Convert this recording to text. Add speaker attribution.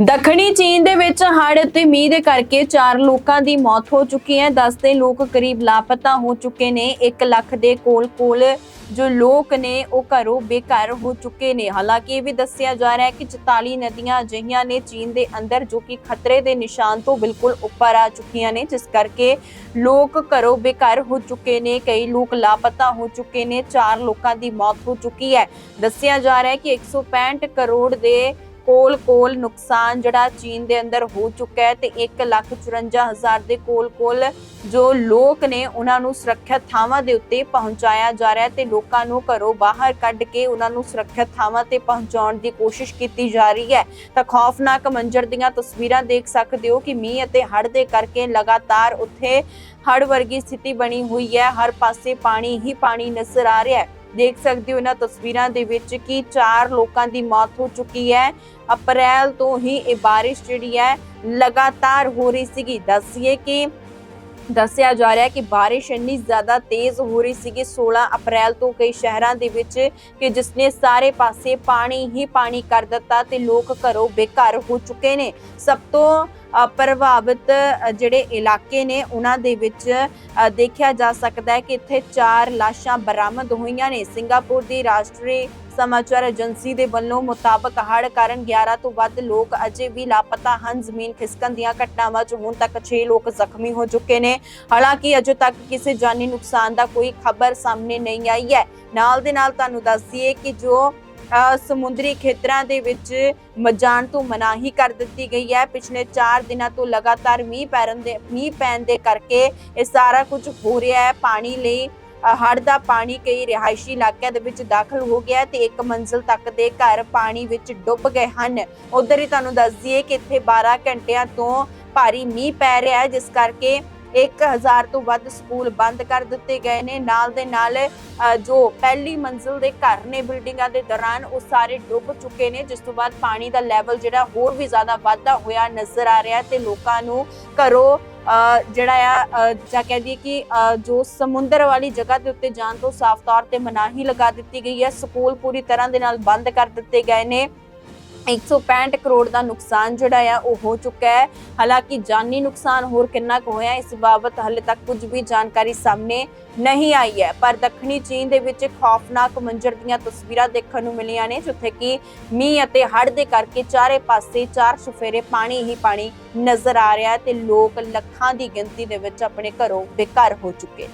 Speaker 1: ਦੱਖਣੀ ਚੀਨ ਦੇ ਵਿੱਚ ਹੜ੍ਹ ਅਤੇ ਮੀਂਹ ਦੇ ਕਰਕੇ 4 ਲੋਕਾਂ ਦੀ ਮੌਤ ਹੋ ਚੁੱਕੀ ਹੈ। 10 ਦੇ ਲੋਕ ਕਰੀਬ ਲਾਪਤਾ ਹੋ ਚੁੱਕੇ ਨੇ। 1 ਲੱਖ ਦੇ ਕੋਲ-ਕੋਲ ਜੋ ਲੋਕ ਨੇ, ਉਹ ਘਰੋਂ ਬੇਘਰ ਹੋ ਚੁੱਕੇ ਨੇ। ਹਾਲਾਂਕਿ ਇਹ ਵੀ ਦੱਸਿਆ ਜਾ ਰਿਹਾ ਹੈ ਕਿ 44 ਨਦੀਆਂ ਅਜਿਹੀਆਂ ਨੇ ਚੀਨ ਦੇ ਅੰਦਰ ਜੋ ਕਿ ਖਤਰੇ ਦੇ ਨਿਸ਼ਾਨ ਤੋਂ ਬਿਲਕੁਲ ਉੱਪਰ ਆ ਚੁੱਕੀਆਂ ਨੇ, ਜਿਸ ਕਰਕੇ ਲੋਕ ਘਰੋਂ ਬੇਘਰ ਹੋ ਚੁੱਕੇ ਨੇ। ਕਈ ਲੋਕ ਲਾਪਤਾ ਹੋ ਚੁੱਕੇ ਨੇ। 4 ਲੋਕਾਂ ਦੀ ਮੌਤ ਹੋ ਚੁੱਕੀ ਹੈ। ਦੱਸਿਆ ਜਾ ਰਿਹਾ ਹੈ ਕਿ 165 ਕਰੋੜ ਦੇ ਕੋਲ ਕੋਲ ਨੁਕਸਾਨ ਜਿਹੜਾ ਚੀਨ ਦੇ ਅੰਦਰ ਹੋ ਚੁੱਕਾ ਹੈ ਤੇ 1,54,000 ਦੇ ਕੋਲ ਕੋਲ ਜੋ ਲੋਕ ਨੇ ਉਹਨਾਂ ਨੂੰ ਸੁਰੱਖਿਅਤ ਥਾਵਾਂ ਦੇ ਉੱਤੇ ਪਹੁੰਚਾਇਆ ਜਾ ਰਿਹਾ ਹੈ ਤੇ ਲੋਕਾਂ ਨੂੰ ਘਰੋਂ ਬਾਹਰ ਕੱਢ ਕੇ ਉਹਨਾਂ ਨੂੰ ਸੁਰੱਖਿਅਤ ਥਾਵਾਂ ਤੇ ਪਹੁੰਚਾਉਣ ਦੀ ਕੋਸ਼ਿਸ਼ ਕੀਤੀ ਜਾ ਰਹੀ ਹੈ। ਤਾਂ ਖੌਫਨਾਕ ਮੰਜ਼ਰ ਦੀਆਂ ਤਸਵੀਰਾਂ ਦੇਖ ਸਕਦੇ ਹੋ ਕਿ ਮੀਂਹ ਅਤੇ ਹੜ੍ਹ ਦੇ ਕਰਕੇ ਲਗਾਤਾਰ ਉੱਥੇ ਹੜ੍ਹ ਵਰਗੀ ਸਥਿਤੀ ਬਣੀ ਹੋਈ ਹੈ। ਹਰ ਪਾਸੇ ਪਾਣੀ ਹੀ ਪਾਣੀ ਨਜ਼ਰ ਆ ਰਿਹਾ ਹੈ। ਦੇਖ ਸਕਦੇ ਹੋ ਇਹਨਾਂ ਤਸਵੀਰਾਂ ਦੇ ਵਿੱਚ ਕਿ ਚਾਰ ਲੋਕਾਂ ਦੀ ਮੌਤ ਹੋ ਚੁੱਕੀ ਹੈ। ਅਪ੍ਰੈਲ ਤੋਂ ਹੀ ਇਹ ਬਾਰਿਸ਼ ਜਿਹੜੀ ਹੈ, ਲਗਾਤਾਰ ਹੋ ਰਹੀ ਸੀਗੀ। ਦੱਸੀਏ ਕਿ, ਦੱਸਿਆ ਜਾ ਰਿਹਾ ਹੈ ਕਿ ਬਾਰਿਸ਼ ਇੰਨੀ ਜ਼ਿਆਦਾ ਤੇਜ਼ ਹੋ ਰਹੀ ਸੀਗੀ 16 ਅਪ੍ਰੈਲ ਤੋਂ ਕਈ ਸ਼ਹਿਰਾਂ ਦੇ ਵਿੱਚ ਕਿ ਜਿਸ ਨੇ ਸਾਰੇ ਪਾਸੇ ਪਾਣੀ ਹੀ ਪਾਣੀ ਕਰ ਦਿੱਤਾ ਤੇ ਲੋਕ ਘਰੋਂ ਬੇਘਰ ਹੋ ਚੁੱਕੇ ਨੇ। ਸਭ ਤੋਂ ਪ੍ਰਭਾਵਿਤ ਜਿਹੜੇ ਇਲਾਕੇ ਨੇ, ਉਹਨਾਂ ਦੇ ਵਿੱਚ ਦੇਖਿਆ ਜਾ ਸਕਦਾ ਹੈ ਕਿ ਇੱਥੇ ਚਾਰ ਲਾਸ਼ਾਂ ਬਰਾਮਦ ਹੋਈਆਂ ਨੇ। ਸਿੰਗਾਪੁਰ ਦੀ ਰਾਸ਼ਟਰੀ ਸਮਾਚਾਰ ਏਜੰਸੀ ਦੇ ਵੱਲੋਂ ਮੁਤਾਬਕ ਹੜ੍ਹ ਕਾਰਨ 11 ਤੋਂ ਵੱਧ ਲੋਕ ਅਜੇ ਵੀ ਲਾਪਤਾ ਹਨ। ਜ਼ਮੀਨ ਖਿਸਕਣ ਦੀਆਂ ਘਟਨਾਵਾਂ 'ਚ ਹੁਣ ਤੱਕ 6 ਲੋਕ ਜ਼ਖਮੀ ਹੋ ਚੁੱਕੇ ਨੇ। ਹਾਲਾਂਕਿ ਅਜੇ ਤੱਕ ਕਿਸੇ ਜਾਨੀ ਨੁਕਸਾਨ ਦਾ ਕੋਈ ਖਬਰ ਸਾਹਮਣੇ ਨਹੀਂ ਆਈ ਹੈ। ਨਾਲ ਦੇ ਨਾਲ ਤੁਹਾਨੂੰ ਦੱਸ ਦਈਏ ਕਿ ਜੋ ਸਮੁੰਦਰੀ ਖੇਤਰਾਂ ਦੇ ਵਿੱਚ ਮ- ਜਾਣ ਤੋਂ ਮਨਾਹੀ ਕਰ ਦਿੱਤੀ ਗਈ ਹੈ। ਪਿਛਲੇ 4 ਦਿਨਾਂ ਤੋਂ ਲਗਾਤਾਰ ਮੀਂਹ ਪੈਣ ਦੇ, ਮੀਂਹ ਪੈਣ ਦੇ ਕਰਕੇ ਇਹ ਸਾਰਾ ਕੁਝ ਹੋ ਰਿਹਾ ਹੈ। ਪਾਣੀ ਲਈ ਹੜ੍ਹ ਦਾ ਪਾਣੀ ਕਈ ਰਿਹਾਇਸ਼ੀ ਇਲਾਕਿਆਂ ਦੇ ਵਿੱਚ ਦਾਖਲ ਹੋ ਗਿਆ ਹੈ ਤੇ ਇੱਕ ਮੰਜ਼ਿਲ ਤੱਕ ਦੇ ਘਰ ਪਾਣੀ ਵਿੱਚ ਡੁੱਬ ਗਏ ਹਨ। ਉਧਰ ਹੀ ਤੁਹਾਨੂੰ ਦੱਸ ਦਈਏ ਕਿ ਇੱਥੇ 12 ਘੰਟਿਆਂ ਤੋਂ ਭਾਰੀ ਮੀਂਹ ਪੈ ਰਿਹਾ ਹੈ, ਜਿਸ ਕਰਕੇ 1000 ਤੋਂ ਵੱਧ ਸਕੂਲ ਬੰਦ ਕਰ ਦਿੱਤੇ ਗਏ ਨੇ। ਨਾਲ ਦੇ ਨਾਲ ਜੋ ਪਹਿਲੀ ਮੰਜ਼ਿਲ ਦੇ ਘਰ ਨੇ ਬਿਲਡਿੰਗਾਂ ਦੇ ਦੌਰਾਨ ਉਹ ਸਾਰੇ ਡੁੱਬ ਚੁੱਕੇ ਨੇ ਜਿਸ ਤੋਂ ਬਾਅਦ ਪਾਣੀ ਦਾ ਲੈਵਲ ਜਿਹੜਾ ਹੋਰ ਵੀ ਜ਼ਿਆਦਾ ਵਾਧਾ ਹੋਇਆ ਨਜ਼ਰ ਆ ਰਿਹਾ ਤੇ ਲੋਕਾਂ ਨੂੰ ਘਰੋਂ ਅ, ਜਿਹੜਾ ਆ ਜਾਂ ਕਹਿ ਦਈਏ ਕਿ ਜੋ ਸਮੁੰਦਰ ਵਾਲੀ ਜਗ੍ਹਾ ਦੇ ਉੱਤੇ ਜਾਣ ਤੋਂ ਸਾਫ਼ ਤੌਰ ਤੇ ਮਨਾਹੀ ਲਗਾ ਦਿੱਤੀ ਗਈ ਹੈ। ਸਕੂਲ ਪੂਰੀ ਤਰ੍ਹਾਂ ਦੇ ਨਾਲ ਬੰਦ ਕਰ ਦਿੱਤੇ ਗਏ ਨੇ। 165 ਕਰੋੜ ਦਾ ਨੁਕਸਾਨ ਜਿਹੜਾ ਆ, ਉਹ ਹੋ ਚੁੱਕਾ ਹੈ। ਹਾਲਾਂਕਿ ਜਾਨੀ ਨੁਕਸਾਨ ਹੋਰ ਕਿੰਨਾ ਕੁ ਹੋਇਆ, ਇਸ ਬਾਬਤ ਹਾਲੇ ਤੱਕ ਕੁਝ ਵੀ ਜਾਣਕਾਰੀ ਸਾਹਮਣੇ ਨਹੀਂ ਆਈ ਹੈ। ਪਰ ਦੱਖਣੀ ਚੀਨ ਦੇ ਵਿੱਚ ਖੌਫਨਾਕ ਮੰਜ਼ਰ ਦੀਆਂ ਤਸਵੀਰਾਂ ਦੇਖਣ ਨੂੰ ਮਿਲੀਆਂ ਨੇ, ਜਿੱਥੇ ਕਿ ਮੀਂਹ ਅਤੇ ਹੜ੍ਹ ਦੇ ਕਰਕੇ ਚਾਰੇ ਪਾਸੇ ਚਾਰ ਸਫੇਰੇ ਪਾਣੀ ਹੀ ਪਾਣੀ ਨਜ਼ਰ ਆ ਰਿਹਾ ਤੇ ਲੋਕ ਲੱਖਾਂ ਦੀ ਗਿਣਤੀ ਦੇ ਵਿੱਚ ਆਪਣੇ ਘਰੋਂ ਬੇਘਰ ਹੋ ਚੁੱਕੇ